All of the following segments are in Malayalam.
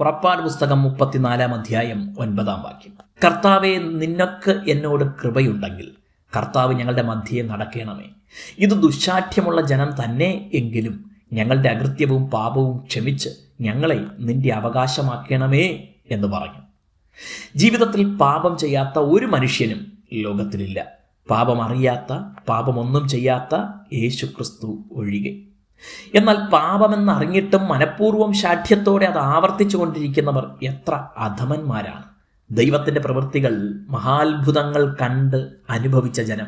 പുറപ്പാട് പുസ്തകം മുപ്പത്തിനാലാം അധ്യായം ഒൻപതാം വാക്യം. കർത്താവെ നിനക്ക് എന്നോട് കൃപയുണ്ടെങ്കിൽ കർത്താവ് ഞങ്ങളുടെ മധ്യയെ നടക്കണമേ. ഇത് ദുശാഠ്യമുള്ള ജനം തന്നെ എങ്കിലും ഞങ്ങളുടെ അകൃത്യവും പാപവും ക്ഷമിച്ച് ഞങ്ങളെ നിന്റെ അവകാശമാക്കണമേ എന്ന് പറഞ്ഞു. ജീവിതത്തിൽ പാപം ചെയ്യാത്ത ഒരു മനുഷ്യനും ലോകത്തിലില്ല. പാപം അറിയാത്ത പാപമൊന്നും ചെയ്യാത്ത യേശു ക്രിസ്തു ഒഴികെ. എന്നാൽ പാപമെന്നറിഞ്ഞിട്ടും മനഃപൂർവം ശാഠ്യത്തോടെ അത് ആവർത്തിച്ചു കൊണ്ടിരിക്കുന്നവർ എത്ര അധമന്മാരാണ്. ദൈവത്തിന്റെ പ്രവൃത്തികൾ മഹാത്ഭുതങ്ങൾ കണ്ട് അനുഭവിച്ച ജനം.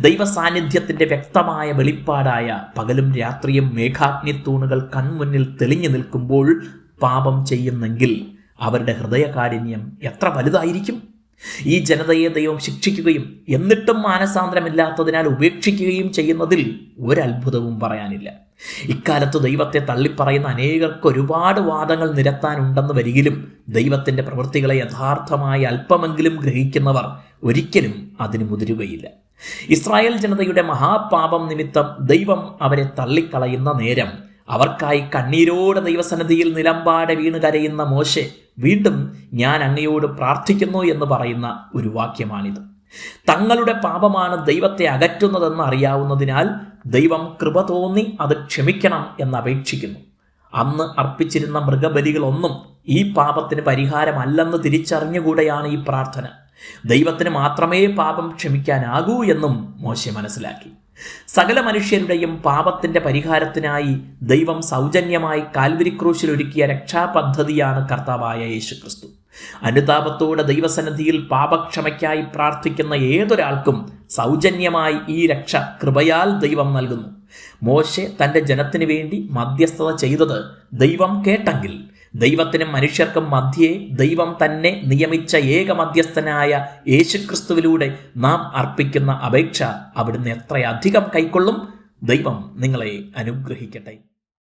ദൈവ സാന്നിധ്യത്തിന്റെ വ്യക്തമായ വെളിപ്പാടായ പകലും രാത്രിയും മേഘാഗ്നി തൂണുകൾ കൺമുന്നിൽ തെളിഞ്ഞു നിൽക്കുമ്പോൾ പാപം ചെയ്യുന്നെങ്കിൽ അവരുടെ ഹൃദയകാഠിന്യം എത്ര വലുതായിരിക്കും? ഈ ജനതയെ ദൈവം ശിക്ഷിക്കുകയും എന്നിട്ടും മാനസാന്തരമില്ലാത്തതിനാൽ ഉപേക്ഷിക്കുകയും ചെയ്യുന്നതിൽ ഒരത്ഭുതവും പറയാനില്ല. ഇക്കാലത്ത് ദൈവത്തെ തള്ളിപ്പറയുന്ന അനേകർക്ക് ഒരുപാട് വാദങ്ങൾ നിരത്താനുണ്ടെന്ന് വരികിലും ദൈവത്തിന്റെ പ്രവൃത്തികളെ യഥാർത്ഥമായി അല്പമെങ്കിലും ഗ്രഹിക്കുന്നവർ ഒരിക്കലും അതിന് മുതിരുകയില്ല. ഇസ്രായേൽ ജനതയുടെ മഹാപാപം നിമിത്തം ദൈവം അവരെ തള്ളിക്കളയുന്ന നേരം അവർക്കായി കണ്ണീരോടെ ദൈവസന്നിധിയിൽ നിലമ്പാടെ വീണ് കരയുന്ന മോശെ വീണ്ടും ഞാൻ അങ്ങയോട് പ്രാർത്ഥിക്കുന്നു എന്ന് പറയുന്ന ഒരു വാക്യമാണിത്. തങ്ങളുടെ പാപമാണ് ദൈവത്തെ അകറ്റുന്നതെന്ന് അറിയാവുന്നതിനാൽ ദൈവം കൃപ തോന്നി അത് ക്ഷമിക്കണം എന്ന് അപേക്ഷിക്കുന്നു അന്ന് അർപ്പിച്ചിരുന്ന മൃഗബലികളൊന്നും ഈ പാപത്തിന് പരിഹാരമല്ലെന്ന് തിരിച്ചറിഞ്ഞുകൂടെയാണ് ഈ പ്രാർത്ഥന. ദൈവത്തിന് മാത്രമേ പാപം ക്ഷമിക്കാനാകൂ എന്നും മോശെ മനസ്സിലാക്കി. സകല മനുഷ്യരുടെയും പാപത്തിന്റെ പരിഹാരത്തിനായി ദൈവം സൗജന്യമായി കാൽവരിക്രൂശിൽ ഒരുക്കിയ രക്ഷാപദ്ധതിയാണ് കർത്താവായ യേശുക്രിസ്തു. അനുതാപത്തോടെ ദൈവസന്നിധിയിൽ പാപക്ഷമയ്ക്കായി പ്രാർത്ഥിക്കുന്ന ഏതൊരാൾക്കും സൗജന്യമായി ഈ രക്ഷ കൃപയാൽ ദൈവം നൽകുന്നു. മോശെ തന്റെ ജനത്തിനു വേണ്ടി മധ്യസ്ഥത ചെയ്തത് ദൈവം കേട്ടെങ്കിൽ ദൈവത്തിനും മനുഷ്യർക്കും മധ്യേ ദൈവം തന്നെ നിയമിച്ച ഏക മധ്യസ്ഥനായ യേശുക്രിസ്തുവിലൂടെ നാം അർപ്പിക്കുന്ന അപേക്ഷ അവിടുന്ന് എത്രയധികം കൈക്കൊള്ളും ദൈവം നിങ്ങളെ അനുഗ്രഹിക്കട്ടെ.